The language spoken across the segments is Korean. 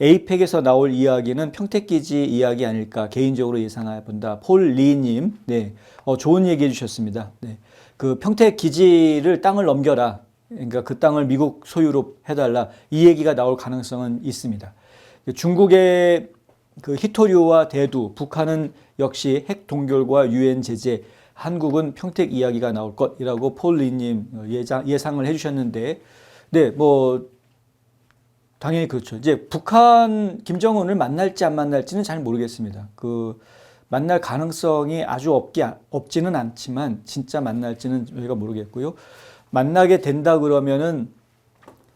에이펙에서 나올 이야기는 평택기지 이야기 아닐까 개인적으로 예상해 본다. 폴 리님, 네, 어, 좋은 얘기 해 주셨습니다. 네, 그 평택 기지를 땅을 넘겨라. 그러니까 그 땅을 미국 소유로 해달라. 이 얘기가 나올 가능성은 있습니다. 중국의 그 히토류와 대두, 북한은 역시 핵 동결과 유엔 제재, 한국은 평택 이야기가 나올 것이라고 폴 리님 예상, 예상을 해주셨는데, 네, 뭐 당연히 그렇죠. 이제 북한 김정은을 만날지 안 만날지는 잘 모르겠습니다. 그 만날 가능성이 아주 없기 없지는 않지만 진짜 만날지는 저희가 모르겠고요. 만나게 된다 그러면은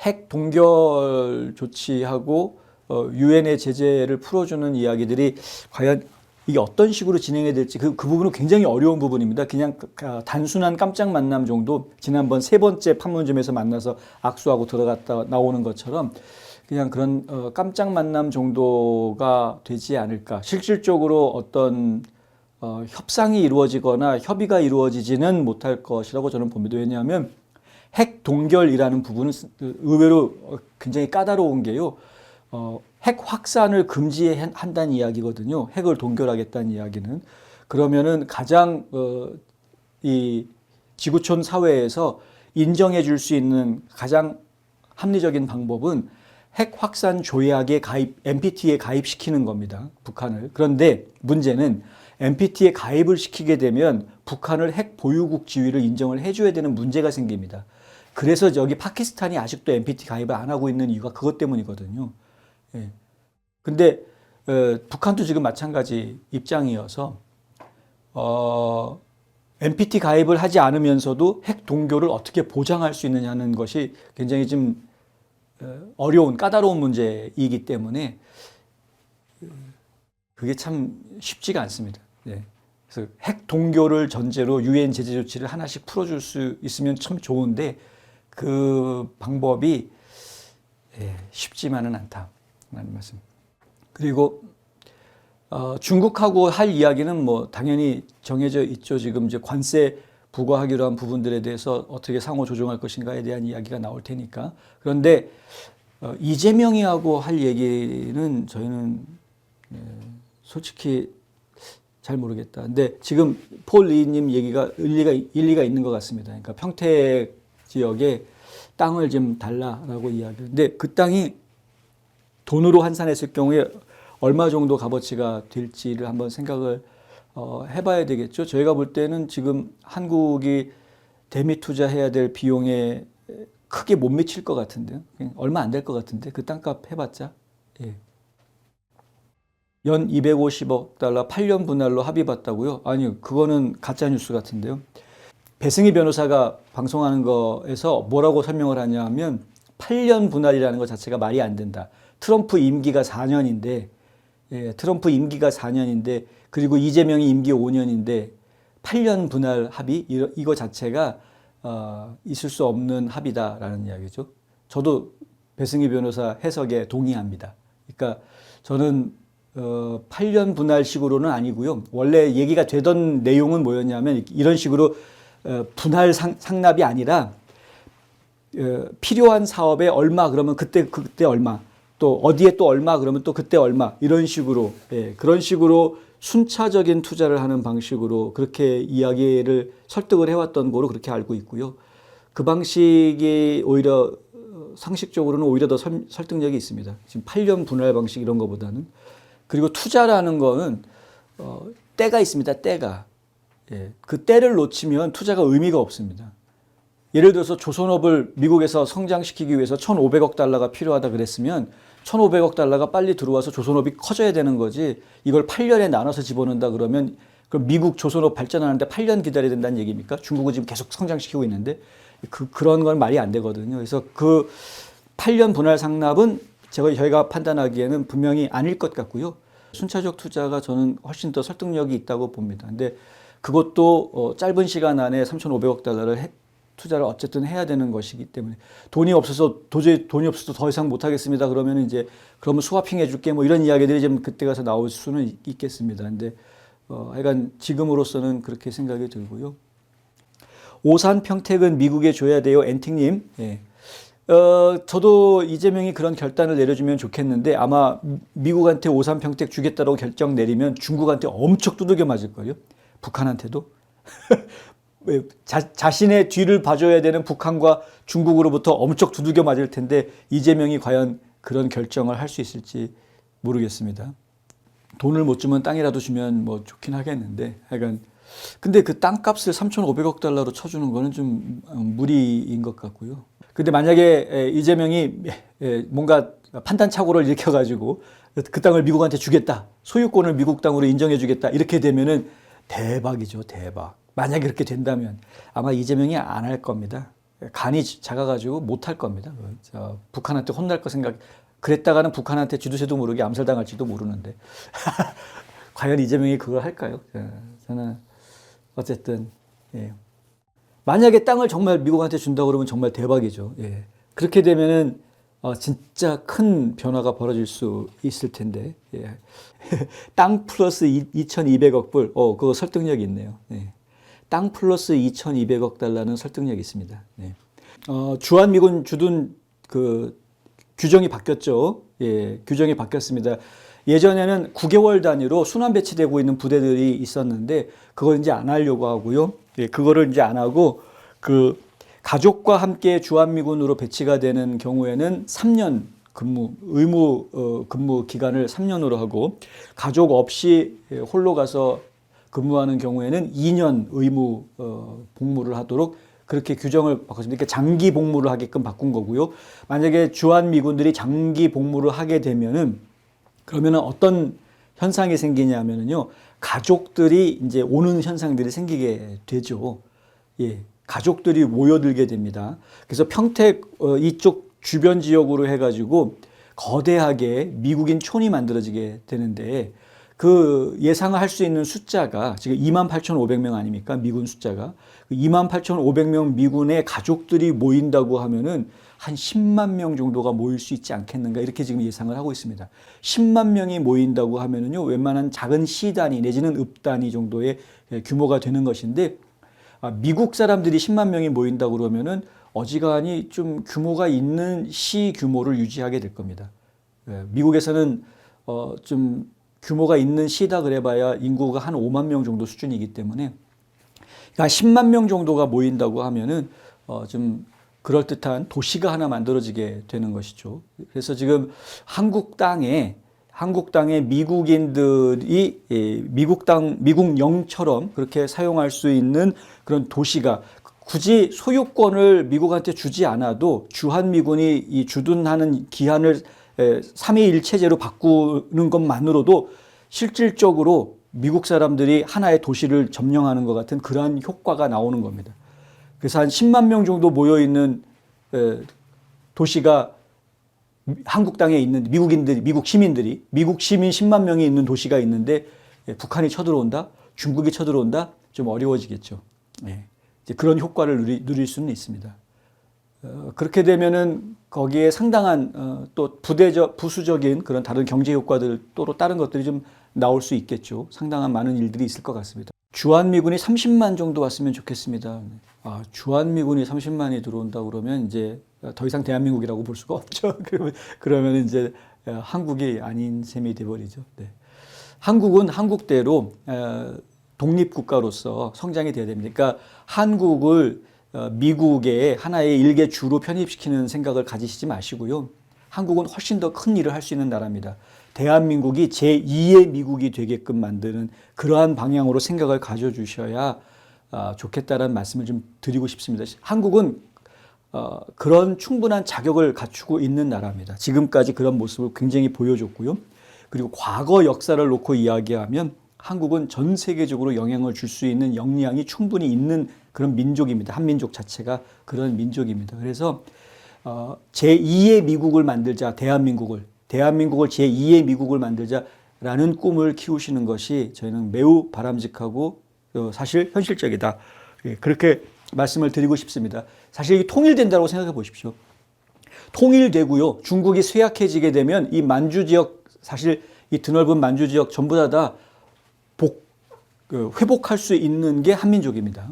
핵 동결 조치하고 어, 유엔의 제재를 풀어주는 이야기들이 과연 이게 어떤 식으로 진행해야 될지 그, 그 부분은 굉장히 어려운 부분입니다. 그냥 그, 단순한 깜짝 만남 정도 지난번 세 번째 판문점에서 만나서 악수하고 들어갔다 나오는 것처럼 그냥 그런 어, 깜짝 만남 정도가 되지 않을까. 실질적으로 어떤 어, 협상이 이루어지거나 협의가 이루어지지는 못할 것이라고 저는 봅니다. 왜냐하면 핵 동결이라는 부분은 의외로 굉장히 까다로운 게요. 어, 핵 확산을 금지한다는 이야기거든요. 핵을 동결하겠다는 이야기는. 그러면은 가장 어, 이 지구촌 사회에서 인정해 줄 수 있는 가장 합리적인 방법은 핵 확산 조약에 가입, NPT에 가입시키는 겁니다. 북한을. 그런데 문제는 NPT에 가입을 시키게 되면 북한을 핵 보유국 지위를 인정을 해줘야 되는 문제가 생깁니다. 그래서 여기 파키스탄이 아직도 NPT 가입을 안 하고 있는 이유가 그것 때문이거든요. 예. 근데 어, 북한도 지금 마찬가지 입장이어서 어, NPT 가입을 하지 않으면서도 핵 동결을 어떻게 보장할 수 있느냐는 것이 굉장히 좀 어, 어려운 까다로운 문제이기 때문에 그게 참 쉽지가 않습니다. 네. 그래서 핵 동결을 전제로 유엔 제재 조치를 하나씩 풀어줄 수 있으면 참 좋은데 그 방법이 예, 쉽지만은 않다라는 말씀. 그리고 어, 중국하고 할 이야기는 뭐 당연히 정해져 있죠. 지금 이제 관세 부과하기로 한 부분들에 대해서 어떻게 상호 조정할 것인가에 대한 이야기가 나올 테니까. 그런데 어, 이재명이 하고 할 얘기는 저희는 예, 솔직히 잘 모르겠다. 근데 지금 폴 리님 얘기가 일리가 일리가 있는 것 같습니다. 그러니까 평택 지역에 땅을 좀 달라라고 이야기. 근데 그 땅이 돈으로 환산했을 경우에 얼마 정도 값어치가 될지를 한번 생각을 어, 해봐야 되겠죠. 저희가 볼 때는 지금 한국이 대미 투자해야 될 비용에 크게 못 미칠 것 같은데요. 얼마 안 될 것 같은데 그 땅값 해봤자 예. 연 250억 달러 8년 분할로 합의봤다고요? 아니요, 그거는 가짜 뉴스 같은데요. 배승희 변호사가 방송하는 거에서 뭐라고 설명을 하냐면 8년 분할이라는 것 자체가 말이 안 된다. 트럼프 임기가 4년인데 예, 트럼프 임기가 4년인데 그리고 이재명이 임기 5년인데 8년 분할 합의 이거 자체가 어, 있을 수 없는 합의다라는 이야기죠. 저도 배승희 변호사 해석에 동의합니다. 그러니까 저는 어, 8년 분할식으로는 아니고요. 원래 얘기가 되던 내용은 뭐였냐면 이런 식으로 어, 분할 상, 상납이 아니라 어, 필요한 사업에 얼마 그러면 그때 그때 얼마 또 어디에 또 얼마 그러면 또 그때 얼마 이런 식으로 예, 그런 식으로 순차적인 투자를 하는 방식으로 그렇게 이야기를 설득을 해왔던 거로 그렇게 알고 있고요. 그 방식이 오히려 어, 상식적으로는 오히려 더 설, 설득력이 있습니다. 지금 8년 분할 방식 이런 것보다는 그리고 투자라는 거는 어, 때가 있습니다. 때가 예, 그 때를 놓치면 투자가 의미가 없습니다. 예를 들어서 조선업을 미국에서 성장시키기 위해서 1,500억 달러가 필요하다 그랬으면 1,500억 달러가 빨리 들어와서 조선업이 커져야 되는 거지 이걸 8년에 나눠서 집어넣는다 그러면 그럼 미국 조선업 발전하는데 8년 기다려야 된다는 얘기입니까? 중국은 지금 계속 성장시키고 있는데 그, 그런 건 말이 안 되거든요. 그래서 그 8년 분할 상납은 제가 저희가 판단하기에는 분명히 아닐 것 같고요. 순차적 투자가 저는 훨씬 더 설득력이 있다고 봅니다. 근데 그것도 어, 짧은 시간 안에 3,500억 달러를 해, 투자를 어쨌든 해야 되는 것이기 때문에 돈이 없어서 도저히 돈이 없어서 더 이상 못 하겠습니다. 그러면 이제 그러면 스와핑 해줄게 뭐 이런 이야기들이 좀 그때 가서 나올 수는 있겠습니다. 근데 어, 하여간 지금으로서는 그렇게 생각이 들고요. 오산 평택은 미국에 줘야 돼요. 엔팅님. 예. 어, 저도 이재명이 그런 결단을 내려주면 좋겠는데 아마 미국한테 오삼 평택 주겠다라고 결정 내리면 중국한테 엄청 두들겨 맞을 거예요. 북한한테도. 왜 자, 자신의 뒤를 봐줘야 되는 북한과 중국으로부터 엄청 두들겨 맞을 텐데 이재명이 과연 그런 결정을 할 수 있을지 모르겠습니다. 돈을 못 주면 땅이라도 주면 뭐 좋긴 하겠는데 하여간 근데 그 땅값을 3,500억 달러로 쳐주는 거는 좀 무리인 것 같고요. 근데 만약에 에, 이재명이 에, 뭔가 판단 착오를 일으켜가지고 그 땅을 미국한테 주겠다, 소유권을 미국 땅으로 인정해주겠다 이렇게 되면은 대박이죠, 대박. 만약에 그렇게 된다면 아마 이재명이 안 할 겁니다. 간이 작아가지고 못 할 겁니다. 그, 저, 북한한테 혼날 거 생각. 그랬다가는 북한한테 쥐두새도 모르게 암살당할지도 모르는데 과연 이재명이 그걸 할까요? 예, 저는 어쨌든 예. 만약에 땅을 정말 미국한테 준다고 그러면 정말 대박이죠. 예. 그렇게 되면은 어, 진짜 큰 변화가 벌어질 수 있을 텐데 예. 땅 플러스 2,200억 불, 어 그거 설득력이 있네요. 예. 땅 플러스 2,200억 달러는 설득력이 있습니다. 예. 어, 주한미군 주둔 그 규정이 바뀌었죠. 예, 규정이 바뀌었습니다. 예전에는 9개월 단위로 순환 배치되고 있는 부대들이 있었는데 그걸 이제 안 하려고 하고요. 예, 그거를 이제 안 하고 그 가족과 함께 주한미군으로 배치가 되는 경우에는 3년 근무 의무 어, 근무 기간을 3년으로 하고 가족 없이 예, 홀로 가서 근무하는 경우에는 2년 의무 어, 복무를 하도록 그렇게 규정을 바꿨습니다. 그러니까 장기 복무를 하게끔 바꾼 거고요. 만약에 주한 미군들이 장기 복무를 하게 되면은 그러면은 어떤 현상이 생기냐면은요. 가족들이 이제 오는 현상들이 생기게 되죠. 예. 가족들이 모여들게 됩니다. 그래서 평택 어, 이쪽 주변 지역으로 해가지고 거대하게 미국인 촌이 만들어지게 되는데 그 예상을 할 수 있는 숫자가 지금 28,500명 아닙니까? 미군 숫자가. 28,500명 미군의 가족들이 모인다고 하면은 한 10만 명 정도가 모일 수 있지 않겠는가 이렇게 지금 예상을 하고 있습니다. 10만 명이 모인다고 하면은요 웬만한 작은 시 단위 내지는 읍 단위 정도의 규모가 되는 것인데 아, 미국 사람들이 10만 명이 모인다고 그러면은 어지간히 좀 규모가 있는 시 규모를 유지하게 될 겁니다. 예, 미국에서는 어 좀 규모가 있는 시다 그래봐야 인구가 한 5만 명 정도 수준이기 때문에 그러니까 10만 명 정도가 모인다고 하면은 어 좀 그럴듯한 도시가 하나 만들어지게 되는 것이죠. 그래서 지금 한국 땅에 한국 땅에 미국인들이 예, 미국 땅 미국령처럼 그렇게 사용할 수 있는 그런 도시가 굳이 소유권을 미국한테 주지 않아도 주한 미군이 이 주둔하는 기한을 3위 1체제로 바꾸는 것만으로도 실질적으로 미국 사람들이 하나의 도시를 점령하는 것 같은 그러한 효과가 나오는 겁니다. 그래서 한 10만 명 정도 모여 있는 도시가 한국 땅에 있는 미국인들이 미국 시민들이 미국 시민 10만 명이 있는 도시가 있는데 예, 북한이 쳐들어온다, 중국이 쳐들어온다 좀 어려워지겠죠. 예. 그런 효과를 누리, 누릴 수는 있습니다. 어, 그렇게 되면은 거기에 상당한 어, 또 부대적 부수적인 그런 다른 경제 효과들 또 다른 것들이 좀 나올 수 있겠죠. 상당한 많은 일들이 있을 것 같습니다. 주한미군이 30만 정도 왔으면 좋겠습니다. 아, 주한미군이 30만이 들어온다 그러면 이제 더 이상 대한민국이라고 볼 수가 없죠. 그러면, 그러면 이제 한국이 아닌 셈이 돼버리죠. 네. 한국은 한국대로 독립국가로서 성장이 돼야 됩니다. 그러니까 한국을 어, 미국의 하나의 일개 주로 편입시키는 생각을 가지시지 마시고요. 한국은 훨씬 더 큰 일을 할 수 있는 나라입니다. 대한민국이 제2의 미국이 되게끔 만드는 그러한 방향으로 생각을 가져주셔야 아, 좋겠다라는 말씀을 좀 드리고 싶습니다. 한국은 어, 그런 충분한 자격을 갖추고 있는 나라입니다. 지금까지 그런 모습을 굉장히 보여줬고요. 그리고 과거 역사를 놓고 이야기하면 한국은 전 세계적으로 영향을 줄 수 있는 역량이 충분히 있는 그런 민족입니다. 한민족 자체가 그런 민족입니다. 그래서 어, 제2의 미국을 만들자, 대한민국을 대한민국을 제2의 미국을 만들자라는 꿈을 키우시는 것이 저희는 매우 바람직하고 어, 사실 현실적이다. 예, 그렇게 말씀을 드리고 싶습니다. 사실 이 통일된다고 생각해 보십시오. 통일되고요. 중국이 쇠약해지게 되면 이 만주 지역 사실 이 드넓은 만주 지역 전부 다, 다 복, 그 회복할 수 있는 게 한민족입니다.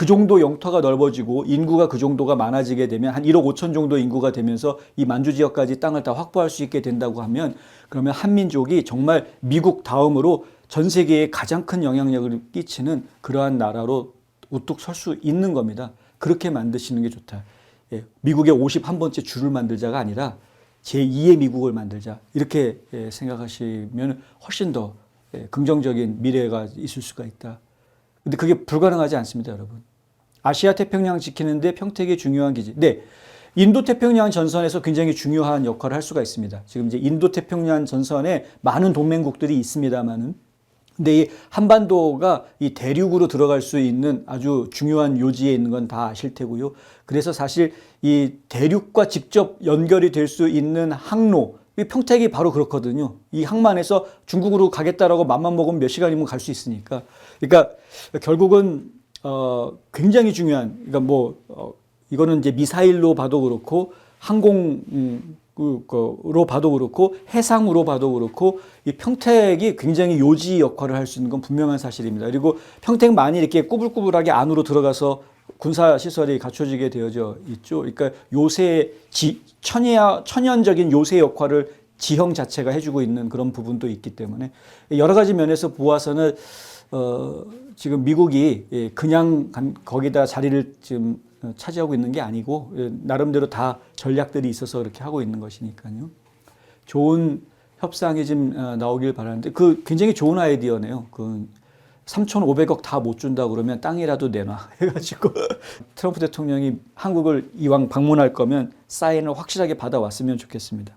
그 정도 영토가 넓어지고 인구가 그 정도가 많아지게 되면 한 1억 5천 정도 인구가 되면서 이 만주 지역까지 땅을 다 확보할 수 있게 된다고 하면 그러면 한민족이 정말 미국 다음으로 전 세계에 가장 큰 영향력을 끼치는 그러한 나라로 우뚝 설 수 있는 겁니다. 그렇게 만드시는 게 좋다. 예, 미국의 51번째 주를 만들자가 아니라 제2의 미국을 만들자. 이렇게 예, 생각하시면 훨씬 더 예, 긍정적인 미래가 있을 수가 있다. 근데 그게 불가능하지 않습니다, 여러분. 아시아 태평양 지키는데 평택이 중요한 기지. 네. 인도 태평양 전선에서 굉장히 중요한 역할을 할 수가 있습니다. 지금 이제 인도 태평양 전선에 많은 동맹국들이 있습니다만은 근데 이 한반도가 이 대륙으로 들어갈 수 있는 아주 중요한 요지에 있는 건 다 아실 테고요. 그래서 사실 이 대륙과 직접 연결이 될 수 있는 항로, 이 평택이 바로 그렇거든요. 이 항만에서 중국으로 가겠다라고 맘만 먹으면 몇 시간이면 갈 수 있으니까. 그러니까 결국은 어 굉장히 중요한 그러니까 뭐 어, 이거는 이제 미사일로 봐도 그렇고 항공 음, 그, 로 봐도 그렇고 해상으로 봐도 그렇고 이 평택이 굉장히 요지 역할을 할 수 있는 건 분명한 사실입니다. 그리고 평택 많이 이렇게 꾸불꾸불하게 안으로 들어가서 군사 시설이 갖춰지게 되어져 있죠. 그러니까 요새 지, 천야, 천연적인 요새 역할을 지형 자체가 해주고 있는 그런 부분도 있기 때문에 여러 가지 면에서 보아서는 어, 지금 미국이 예, 그냥 간- 거기다 자리를 지금 어, 차지하고 있는 게 아니고 예, 나름대로 다 전략들이 있어서 그렇게 하고 있는 것이니까요. 좋은 협상이 지금 어, 나오길 바라는데 그 굉장히 좋은 아이디어네요. 그 3,500억 다 못 준다 그러면 땅이라도 내놔 해가지고 트럼프 대통령이 한국을 이왕 방문할 거면 사인을 확실하게 받아왔으면 좋겠습니다.